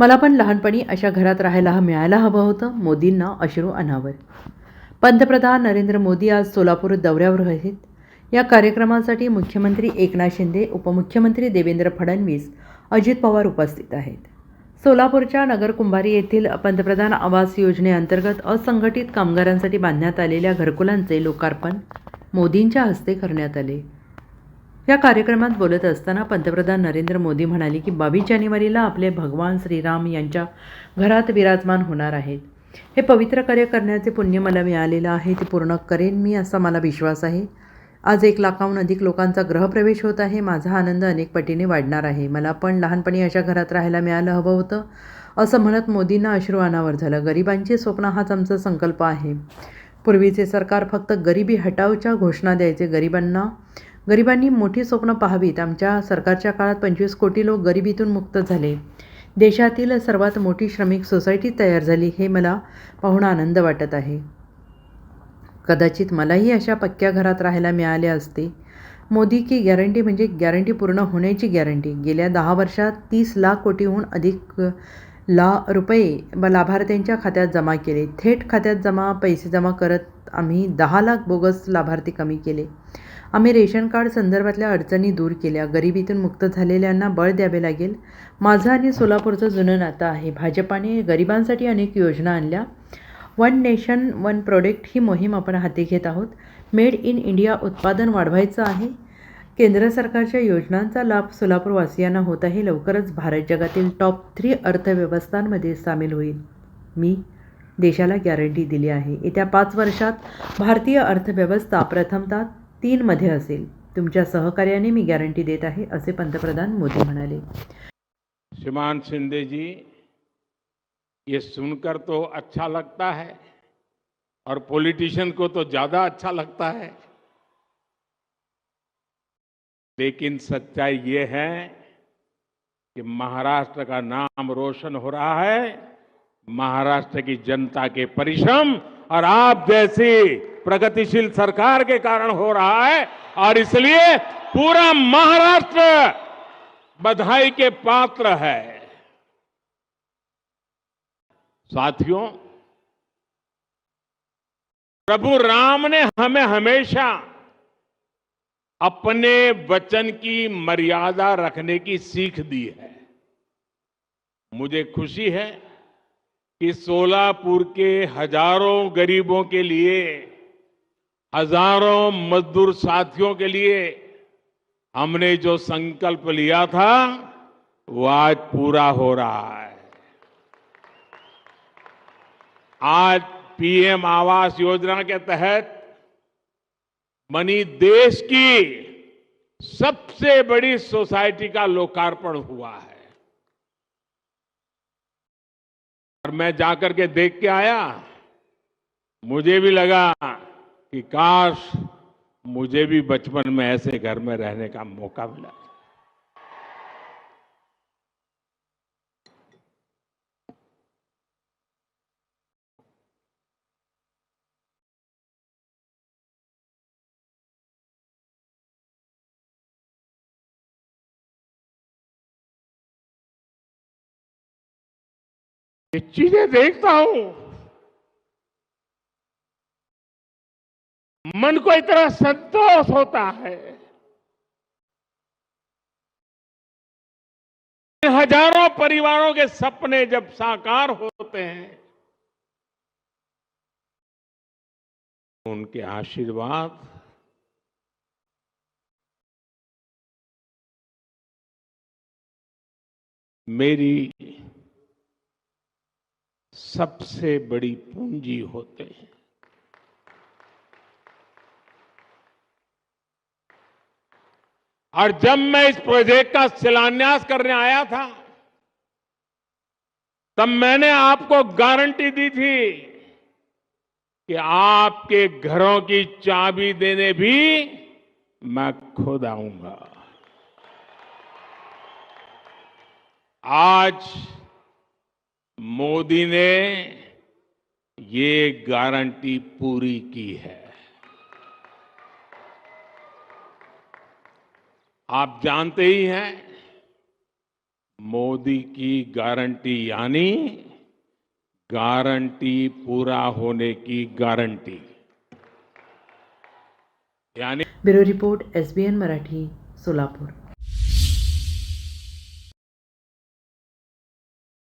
मला पण लहानपणी अशा घरात राहायला मिळायला हवं होतं मोदींना अश्रू अनावर. पंतप्रधान नरेंद्र मोदी आज सोलापूर दौऱ्यावर आहेत. या कार्यक्रमासाठी मुख्यमंत्री एकनाथ शिंदे उपमुख्यमंत्री देवेंद्र फडणवीस अजित पवार उपस्थित आहेत. सोलापूरच्या नगरकुंभारी येथील पंतप्रधान आवास योजनेअंतर्गत असंघटित कामगारांसाठी बांधण्यात आलेल्या घरकुलांचे लोकार्पण मोदींच्या हस्ते करण्यात आले. या कार्यक्रमात बोलत असताना पंतप्रधान नरेंद्र मोदी म्हणाले की बावीस जानेवारीला आपले भगवान श्रीराम यांच्या घरात विराजमान होणार आहेत. हे पवित्र कार्य करण्याचे पुण्य मला मिळालेलं आहे ते पूर्ण करेन मी असा मला विश्वास आहे. आज एक लाखाहून अधिक लोकांचा ग्रहप्रवेश होत आहे माझा आनंद अनेक पटीने वाढणार आहे. मला पण लहानपणी अशा घरात राहायला मिळालं हवं होतं असं म्हणत मोदींना अश्रू अनावर झालं. गरिबांचे स्वप्न हाच आमचा संकल्प आहे. पूर्वीचे सरकार फक्त गरिबी हटावच्या घोषणा द्यायचे. गरिबांना गरिबांनी मोठी स्वप्न पाहावीत. आमच्या सरकारच्या काळात पंचवीस कोटी लोक गरिबीतून मुक्त झाले. देशातील सर्वात मोठी श्रमिक सोसायटी तयार झाली हे मला पाहून आनंद वाटत आहे. कदाचित मलाही अशा पक्क्या घरात राहायला मिळाले असते. मोदी की गॅरंटी म्हणजे गॅरंटी पूर्ण होण्याची गॅरंटी. गेल्या दहा वर्षात तीस लाख कोटीहून अधिक ला रुपये व लाभार्थ्यांच्या खात्यात जमा केले. थेट खात्यात जमा पैसे जमा करत आम्ही दहा लाख बोगस लाभार्थी कमी केले. आम्ही रेशन कार्ड संदर्भातल्या अडचणी दूर केल्या. गरिबीतून मुक्त झालेल्यांना बळ द्यावे लागेल. माझं आणि सोलापूरचं जुनं नातं आहे. भाजपाने गरिबांसाठी अनेक योजना आणल्या. वन नेशन वन प्रोडक्ट ही मोहीम आपण हाती घेत आहोत. मेड इन इंडिया उत्पादन वाढवायचं आहे. केंद्र सरकारच्या योजनांचा लाभ सोलापूरवासियांना होत आहे. लवकरच भारत जगातील टॉप थ्री अर्थव्यवस्थांमध्ये सामील होईल. मी देशाला गॅरंटी दिली आहे. येत्या पाच वर्षात भारतीय अर्थव्यवस्था प्रथमतः तीनमध्ये असेल. तुमच्या सहकार्याने मी गॅरंटी देत आहे, असे पंतप्रधान मोदी म्हणाले. श्रीमान शिंदे जी, ये सुनकर तो अच्छा लगता है और पॉलिटिशियन को तो ज़्यादा अच्छा लगता है। लेकिन सच्चाई ये है कि महाराष्ट्र का नाम रोशन हो रहा है, महाराष्ट्र की जनता के परिश्रम और आप जैसी प्रगतिशील सरकार के कारण हो रहा है और इसलिए पूरा महाराष्ट्र बधाई के पात्र है। साथियों, प्रभु राम ने हमें हमेशा अपने वचन की मर्यादा रखने की सीख दी है। मुझे खुशी है कि सोलापुर के हज़ारों गरीबों के लिए हज़ारों मजदूर साथियों के लिए हमने जो संकल्प लिया था, वो आज पूरा हो रहा है। आज पीएम आवास योजना के तहत बनी देश की सबसे बड़ी सोसाइटी का लोकार्पण हुआ है। और मैं जाकर के देख के आया, मुझे भी लगा कि काश मुझे भी बचपन में ऐसे घर में रहने का मौका मिला। ये चीज़ें देखता हूँ। मन को इतना संतोष होता है। हज़ारों परिवारों के सपने जब साकार होते हैं, उनके आशीर्वाद मेरी सबसे बड़ी पूंजी होते हैं। और जब मैं इस प्रोजेक्ट का शिलान्यास करने आया था, तब मैंने आपको गारंटी दी थी कि आपके घरों की चाबी देने भी मैं खुद आऊँगा। आज मोदी ने ये गारंटी पूरी की है। आप जानते ही हैं, मोदी की गारंटी, यानी गारंटी पूरा होने की गारंटी। यानी bureau report, SBN Marathi, Solapur.